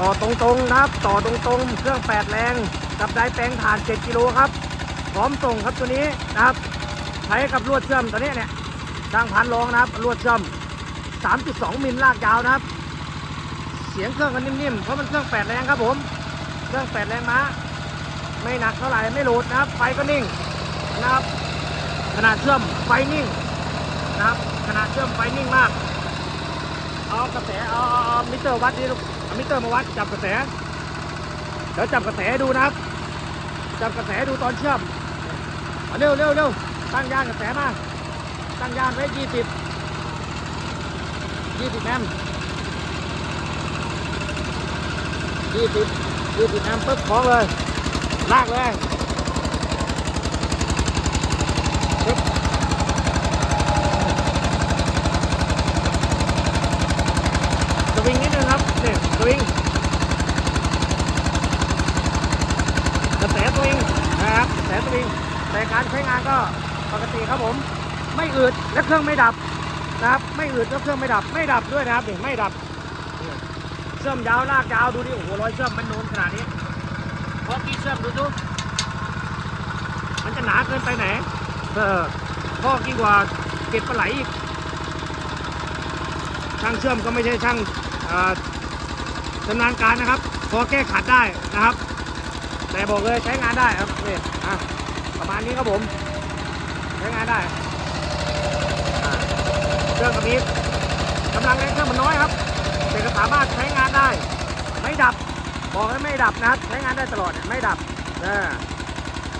ต่อตรงๆนะครับ ต่อตรงๆ เครื่อง8แรงกับได้แปลงถ่าน 7 กิโลครับ พร้อมส่งครับตัวนี้นะครับ ใช้กับลวดเชื่อมตัวนี้เนี่ยช่างพันลองนะครับลวดเชื่อม 3.2 มิลลากยาวนะครับ เสียงเครื่องกันนิ่มๆ เพราะมันเครื่อง8แรงครับผม เครื่อง8แรงม้า ไม่หนักเท่าไหร่ไม่โหลดนะครับ ไฟก็นิ่งนะครับ ขนาดเชื่อมไฟนิ่งนะครับ ขนาดเชื่อมไฟนิ่งมาก เอากระแสเอาเอามิเตอร์วัดนี่เอามิเตอร์มาวัดจับกระแสเดี๋ยวจับกระแสดูนะครับ จับกระแสดูตอนเชื่อมเร็วเร็วเร็วตั้งยานกระแสมาตั้งยานไว้ยี่สิบยี่สิบแอมยี่สิบยี่สิบแอมปึ๊บคล้องเลยลากเลยปึ๊บสวิงนิดนึง ครับนี่สวิงกระแสสวิงนะครับกระแสสวิงแต่การใช้งานก็ปกติครับผม ไม่อืดและเครื่องไม่ดับนะครับ ไม่อืดและเครื่องไม่ดับ ไม่ดับด้วยนะครับนี่ไม่ดับเชื่อมยาวลากยาวดูดิโอ้โหรอยเชื่อมมันนูนขนาดนี้พอกี้เชื่อมดูดูมันจะหนาเกินไปไหนเออพ่อกี่กว่าเก็บปลาไหลอีกช่างเชื่อมก็ไม่ใช่ช่างอ่อ ชำนาญการนะครับ พอแก้ขัดได้นะครับ แต่บอกเลยใช้งานได้ครับนี่อะประมาณนี้ครับผม ใช้งานได้เครื่องกับนี้กำลังแรงเครื่องมันน้อยครับแต่ก็สามารถใช้งานได้ ไม่ดับบอกให้ไม่ดับนะครับใช้งานได้ตลอดเนี่ยไม่ดับนะ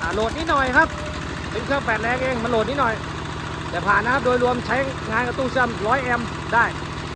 อะโหลดนิดหน่อยครับ เป็นเครื่องแปดแรงเองมันโหลดนิดหน่อย แต่ผ่านนะครับโดยรวมใช้งานกับตู้เชื่อม100แอมป์ได้